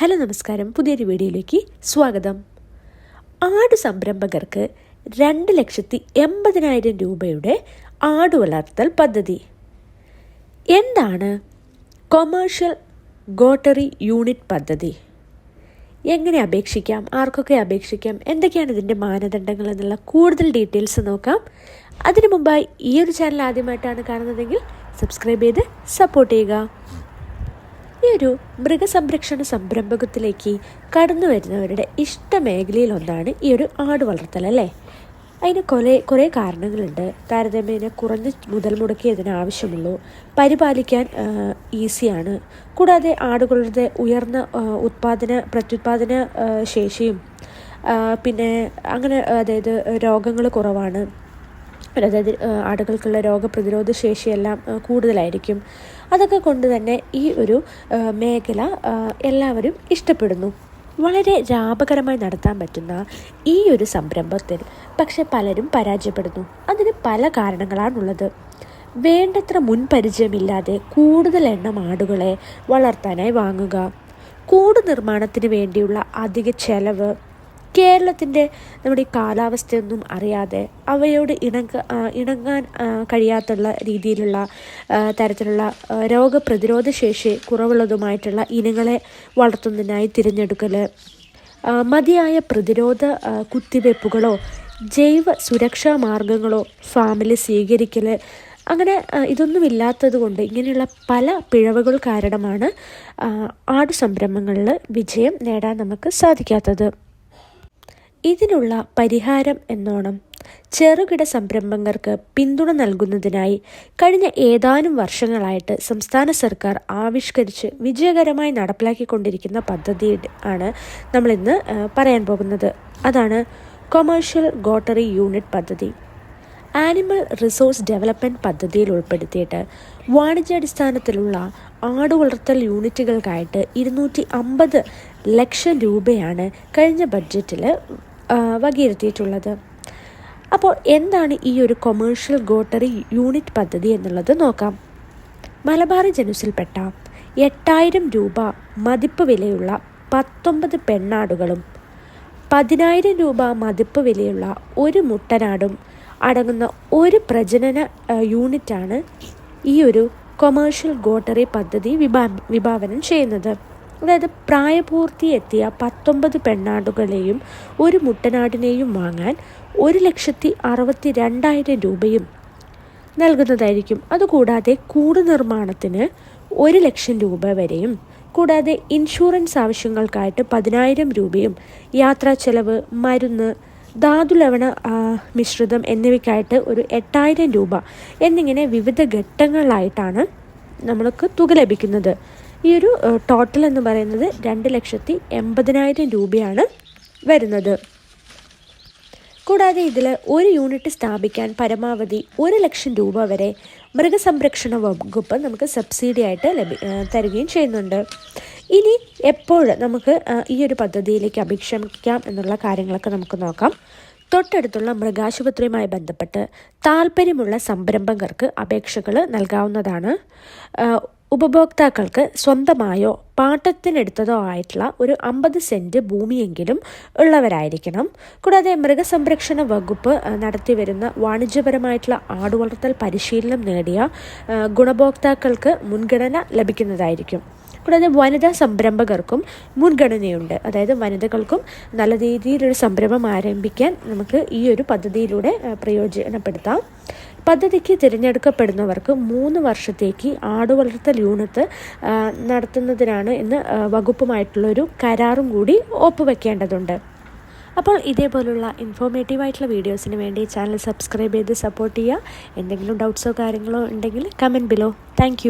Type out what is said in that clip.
Hello നമസ്കാരം. പുതിയൊരു വീഡിയോയിലേക്ക് സ്വാഗതം. ആട് സംരംഭകർക്ക് രണ്ട് ലക്ഷത്തി എൺപതിനായിരം രൂപയുടെ ആട് വളർത്തൽ പദ്ധതി. എന്താണ് കൊമേഴ്ഷ്യൽ ഗോട്ടറി യൂണിറ്റ് പദ്ധതി? എങ്ങനെ അപേക്ഷിക്കാം? ആർക്കൊക്കെ അപേക്ഷിക്കാം? എന്തൊക്കെയാണ് ഇതിന്റെ മാനദണ്ഡങ്ങൾ എന്നുള്ള കൂടുതൽ ഡീറ്റെയിൽസ് നോക്കാം. അതിനു മുമ്പായി ഈ ഒരു ചാനൽ ആദ്യമായിട്ടാണ് കാണുന്നതെങ്കിൽ സബ്സ്ക്രൈബ് ചെയ്ത് സപ്പോർട്ട് ചെയ്യുക. ഈ ഒരു മൃഗസംരക്ഷണ സംരംഭകത്തിലേക്ക് കടന്നു വരുന്നവരുടെ ഇഷ്ട മേഖലയിലൊന്നാണ് ഈ ഒരു ആട് വളർത്തൽ അല്ലേ? അതിന് കുറേ കുറേ കാരണങ്ങളുണ്ട്. താരതമ്യേന കുറഞ്ഞ മുതൽ മുടക്കി ഇതിന് ആവശ്യമുള്ളൂ. പരിപാലിക്കാൻ ഈസിയാണ്. കൂടാതെ ആടുകളുടെ ഉയർന്ന ഉത്പാദന പ്രത്യുത്പാദന ശേഷിയും പിന്നെ അങ്ങനെ അതായത് രോഗങ്ങൾ കുറവാണ്. അതായത് ആടുകൾക്കുള്ള രോഗപ്രതിരോധ ശേഷിയെല്ലാം കൂടുതലായിരിക്കും. അതൊക്കെ കൊണ്ട് തന്നെ ഈ ഒരു മേഖല എല്ലാവരും ഇഷ്ടപ്പെടുന്നു. വളരെ ലാഭകരമായി നടത്താൻ പറ്റുന്ന ഈ ഒരു സംരംഭത്തിൽ പക്ഷെ പലരും പരാജയപ്പെടുന്നു. അതിന് പല കാരണങ്ങളാണുള്ളത്. വേണ്ടത്ര മുൻപരിചയമില്ലാതെ കൂടുതൽ എണ്ണം ആടുകളെ വളർത്താനായി വാങ്ങുക. കൂട് നിർമ്മാണത്തിന് വേണ്ടിയുള്ള അധിക ചെലവ് കേരളത്തിന്റെ നമ്മുടെ ഈ കാലാവസ്ഥയൊന്നും അറിയാതെ അവയോട് ഇണങ്ങ ഇണങ്ങാൻ കഴിയാത്തുള്ള രീതിയിലുള്ള തരത്തിലുള്ള രോഗപ്രതിരോധ ശേഷി കുറവുള്ളതുമായിട്ടുള്ള ഇനങ്ങളെ വളർത്തുന്നതിനായി തിരഞ്ഞെടുക്കൽ മതിയായ പ്രതിരോധ കുത്തിവയ്പ്പുകളോ ജൈവ സുരക്ഷാ മാർഗങ്ങളോ ഫാമിൽ സ്വീകരിക്കൽ അങ്ങനെ ഇതൊന്നുമില്ലാത്തത് കൊണ്ട് ഇങ്ങനെയുള്ള പല പിഴവുകൾ കാരണമാണ് ആടു സംരംഭങ്ങളിൽ വിജയം നേടാൻ നമുക്ക് സാധിക്കാത്തത്. ഇതിനുള്ള പരിഹാരം എന്നോണം. ചെറുകിട സംരംഭങ്ങൾക്ക് പിന്തുണ നൽകുന്നതിനായി കഴിഞ്ഞ ഏതാനും വർഷങ്ങളായിട്ട് സംസ്ഥാന സർക്കാർ ആവിഷ്കരിച്ച് വിജയകരമായി നടപ്പിലാക്കിക്കൊണ്ടിരിക്കുന്ന പദ്ധതി ആണ് നമ്മളിന്ന് പറയാൻ പോകുന്നത്. അതാണ് കൊമേഴ്ഷ്യൽ ഗോട്ടറി യൂണിറ്റ് പദ്ധതി. ആനിമൽ റിസോഴ്സ് ഡെവലപ്മെന്റ് പദ്ധതിയിൽ ഉൾപ്പെടുത്തിയിട്ട് വാണിജ്യാടിസ്ഥാനത്തിലുള്ള ആട് വളർത്തൽ യൂണിറ്റുകൾക്കായിട്ട് ഇരുന്നൂറ്റി അമ്പത് ലക്ഷം രൂപയാണ് കഴിഞ്ഞ ബഡ്ജറ്റിൽ വകയിരുത്തിയിട്ടുള്ളത്. അപ്പോൾ എന്താണ് ഈ ഒരു കൊമേഴ്ഷ്യൽ ഗോട്ടറി യൂണിറ്റ് പദ്ധതി എന്നുള്ളത് നോക്കാം. മലബാറി ജനുസിൽപ്പെട്ട എട്ടായിരം രൂപ മതിപ്പ് വിലയുള്ള പത്തൊമ്പത് പെണ്ണാടുകളും പതിനായിരം രൂപ മതിപ്പ് വിലയുള്ള ഒരു മുട്ടനാടും അടങ്ങുന്ന ഒരു പ്രജനന യൂണിറ്റാണ് ഈ ഒരു കൊമേഴ്ഷ്യൽ ഗോട്ടറി പദ്ധതി വിഭാ വിഭാവനം ചെയ്യുന്നത്. അതായത് പ്രായപൂർത്തി എത്തിയ പത്തൊമ്പത് പെണ്ണാടുകളെയും ഒരു മുട്ടനാടിനെയും വാങ്ങാൻ ഒരു ലക്ഷത്തി അറുപത്തി രണ്ടായിരം രൂപയും നൽകുന്നതായിരിക്കും. അതുകൂടാതെ കൂട് നിർമ്മാണത്തിന് ഒരു ലക്ഷം രൂപ വരെയും കൂടാതെ ഇൻഷുറൻസ് ആവശ്യങ്ങൾക്കായിട്ട് പതിനായിരം രൂപയും യാത്രാ ചെലവ് മരുന്ന് ധാതുലവണ മിശ്രിതം എന്നിവയ്ക്കായിട്ട് ഒരു എട്ടായിരം രൂപ എന്നിങ്ങനെ വിവിധ ഘട്ടങ്ങളിലായിട്ടാണ് നമ്മൾക്ക് തുക ലഭിക്കുന്നത്. ഈ ഒരു ടോട്ടൽ എന്ന് പറയുന്നത് രണ്ട് ലക്ഷത്തി എൺപതിനായിരം രൂപയാണ് വരുന്നത്. കൂടാതെ ഇതിൽ ഒരു യൂണിറ്റ് സ്ഥാപിക്കാൻ പരമാവധി ഒരു ലക്ഷം രൂപ വരെ മൃഗസംരക്ഷണ വകുപ്പ് നമുക്ക് സബ്സിഡി ആയിട്ട് ലഭി തരികയും ചെയ്യുന്നുണ്ട്. ഇനി എപ്പോൾ നമുക്ക് ഈ ഒരു പദ്ധതിയിലേക്ക് അപേക്ഷിക്കാം എന്നുള്ള കാര്യങ്ങളൊക്കെ നമുക്ക് നോക്കാം. തൊട്ടടുത്തുള്ള മൃഗാശുപത്രിയുമായി ബന്ധപ്പെട്ട് താല്പര്യമുള്ള സംരംഭകർക്ക് അപേക്ഷകൾ നൽകാവുന്നതാണ്. ഉപഭോക്താക്കൾക്ക് സ്വന്തമായോ പാട്ടത്തിനെടുത്തതോ ആയിട്ടുള്ള ഒരു അമ്പത് സെന്റ് ഭൂമിയെങ്കിലും ഉള്ളവരായിരിക്കണം. കൂടാതെ മൃഗസംരക്ഷണ വകുപ്പ് നടത്തിവരുന്ന വാണിജ്യപരമായിട്ടുള്ള ആടുവളർത്തൽ പരിശീലനം നേടിയ ഗുണഭോക്താക്കൾക്ക് മുൻഗണന ലഭിക്കുന്നതായിരിക്കും. കൂടാതെ വനിതാ സംരംഭകർക്കും മുൻഗണനയുണ്ട്. അതായത് വനിതകൾക്കും നല്ല രീതിയിലൊരു സംരംഭം ആരംഭിക്കാൻ നമുക്ക് ഈ ഒരു പദ്ധതിയിലൂടെ പ്രയോജനപ്പെടുത്താം. പദ്ധതിക്ക് തിരഞ്ഞെടുക്കപ്പെടുന്നവർക്ക് മൂന്ന് വർഷത്തേക്ക് ആടുവളർത്തൽ യൂണിറ്റ് നടത്തുന്നതിനാണ് ഇന്ന് വകുപ്പുമായിട്ടുള്ളൊരു കരാറും കൂടി ഒപ്പുവെക്കേണ്ടതുണ്ട്. അപ്പോൾ ഇതേപോലുള്ള ഇൻഫോർമേറ്റീവ് ആയിട്ടുള്ള വീഡിയോസിന് വേണ്ടി ചാനൽ സബ്സ്ക്രൈബ് ചെയ്ത് സപ്പോർട്ട് ചെയ്യുക. എന്തെങ്കിലും ഡൗട്ട്സോ കാര്യങ്ങളോ ഉണ്ടെങ്കിൽ കമന്റ് ബിലോ താങ്ക്